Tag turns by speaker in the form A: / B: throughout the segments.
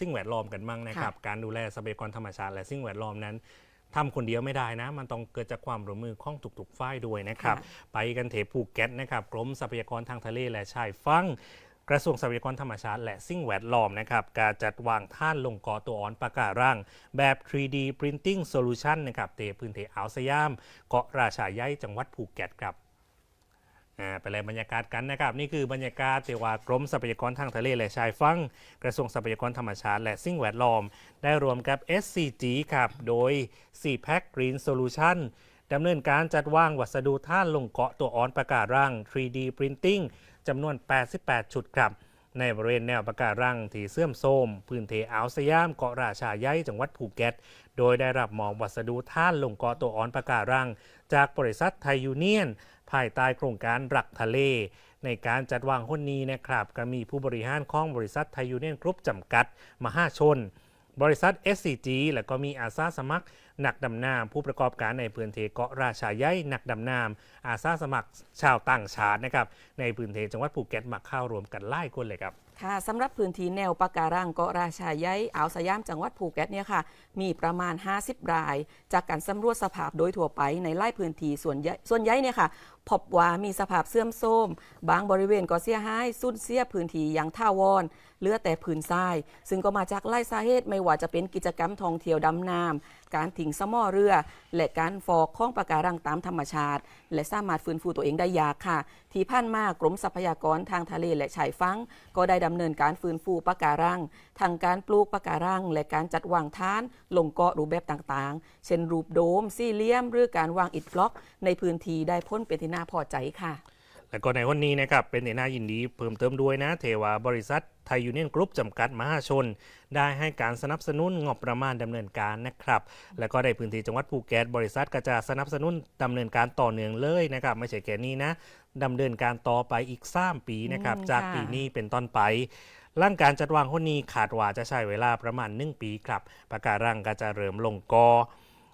A: สิ่งแวดล้อมกันมั่งนะครับ การดูแลทรัพยากรธรรมชาติ และสิ่งแวดล้อมนั้นทำคนเดียวไม่ได้นะ มันต้องเกิดจากความร่วมมือของทุกๆฝ่ายด้วยนะครับ
B: ค่ะ
A: ไปกันเทภูเก็ตนะครับกรมทรัพยากรทางทะเลและชายฝั่งกระทรวงทรัพยากรธรรมชาติ และสิ่งแวดล้อมนะครับการจัดวางท่านลงเกาะตัวอ่อนปะการังแบบ 3D Printing Solution นะครับเตพื้นที่อ่าวสยาม เกาะราชาใหญ่จังหวัดภูเก็ตครับ อ่าไปเลยบรรยากาศกันนะครับ นี่คือบรรยากาศเทว่ากรมทรัพยากรทางทะเลและชายฝั่งกระทรวงทรัพยากรธรรมชาติ และสิ่งแวดล้อม ได้รวมกับ SCG ครับโดย CPAC Green Solution ดำเนินการจัดวางวัสดุท่านลงเกาะตัวอ่อนประกาศร่าง 3D Printing จำนวน 88 ชุดครับ ในบริเวณแนวปะการังที่เสื่อมโทรมพื้นที่อ่าวสยามเกาะราชาใหญ่จังหวัดภูเก็ต โดยได้รับมอบวัสดุท่านลงเกาะตัวอ่อนปะการัง จากบริษัทไทยยูเนียน ภายใต้โครงการรักทะเล ในการจัดวางหุ้นนี้นะครับก็มีผู้บริหารของบริษัทไทยยูเนียนกรุ๊ปจำกัด มหาชน บริษัท SCG และก็มีอาสาสมัครนักดำน้ำผู้ประกอบการในพื้นที่เกาะราชาใหญ่นักดำน้ำอาสาสมัครชาวต่างชาตินะครับในพื้นที่จังหวัดภูเก็ตมาเข้ารวมกันไล่คนเลยครับ
B: ค่ะสำหรับพื้นที่แนวปะการังเกาะราชาใหญ่อ่าวสยามจังหวัดภูเก็ตเนี่ยค่ะ มีประมาณ 50 ราย จากการสำรวจสภาพโดยทั่วไปในไล่พื้นที่ส่วนใหญ่ส่วนใหญ่เนี่ยค่ะพบว่ามีสภาพเสื่อมโทรมบางบริเวณก็เสียหายสุดเสียพื้นที่อย่างท่าวอนเหลือแต่พื้นทราย ซึ่งก็มาจากไล่สาเหตุไม่ว่าจะเป็นกิจกรรมท่องเที่ยวดำน้ำการถิงสมอเรือ และการฟอกข้องปะการังตามธรรมชาติ และสามารถฟื้นฟูตัวเองได้ยากค่ะ ที่ผ่านมากรมทรัพยากรทางทะเลและชายฝั่งก็ได้ดำเนินการฟื้นฟูปะการังทางการปลูกปะการัง และการจัดวางท่านลงเกาะรูปแบบต่างๆ เช่นรูปโดม สี่เหลี่ยม หรือการวางอิฐบล็อก ในพื้นที่ได้พ้นเป็นที่น่าพอใจค่ะ
A: แล้วก็ในวันนี้นะครับเป็นที่น่ายินดีเพิ่มเติมด้วยนะเทวาบริษัทไทยยูเนียนกรุ๊ปจำกัดมหาชน ได้ให้การสนับสนุนงบประมาณดำเนินการนะครับ แล้วก็ในพื้นที่จังหวัดภูเก็ตบริษัทก็จะสนับสนุนดำเนินการต่อเนื่องเลยนะครับ ไม่ใช่แค่นี้นะดำเนินการต่อไปอีก 3 ปีนะครับ
B: อืม
A: จาก
B: ค่ะ
A: ปีนี้เป็นต้นไปร่างการจัดวางหุ้นนี้ขาดว่าจะใช้เวลาประมาณ 1 ปีครับปะการังก็จะเริ่มลงกอ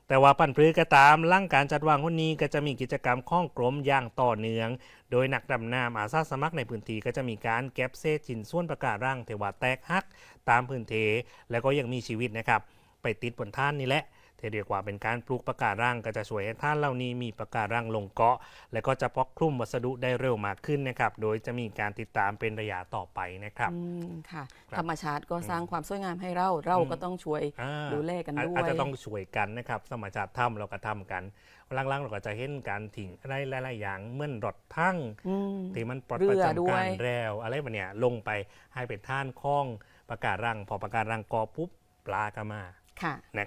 A: แต่ว่าปั่นพื้นก็ตามร่างการจัดวางหุ้นนี้ก็จะมีกิจกรรมข้องกลมอย่างต่อเนื่อง โดยนักดำน้ำอาสาสมัครในพื้นที่ก็จะมีการเก็บเศษชิ้นส่วนประกาศร่างเทวาแตกหัก ตามพื้นที่แล้วก็ยังมีชีวิตนะครับ ไปติดบนท่านนี่แหละ ที่เรียกว่าเป็นการปลูกปะการังก็จะช่วยให้ท่านเหล่านี้มีปะการังลงเกาะ และก็จะปกคลุมวัสดุได้เร็วมากขึ้นนะครับ โดยจะมีการติดตามเป็นระยะต่อไปนะครับ
B: อืมค่ะ
A: ครับ
B: ธรรมชาติก็สร้างความสวยงามให้เรา เราก็ต้องช่วย
A: อ่า
B: ดูแลกันด้วย
A: อาจจะต้องช่วยกันนะครับสมัชาติทำเราก็ทำกันล่างๆเราก็จะเห็นการถิ่งอะไรหลายๆอย่างเหมื่อนรถทั้ง
B: อืม
A: ที่มันปลด
B: เรือ
A: ประจำ
B: ด้ว
A: การ
B: ย
A: แล้วอะไรแบบเนี้ยลงไปให้เป็นท่านคล้องประกาศรังพอประกาศรังกอปุ๊บปลาก็มา
B: ค่ะ
A: นะ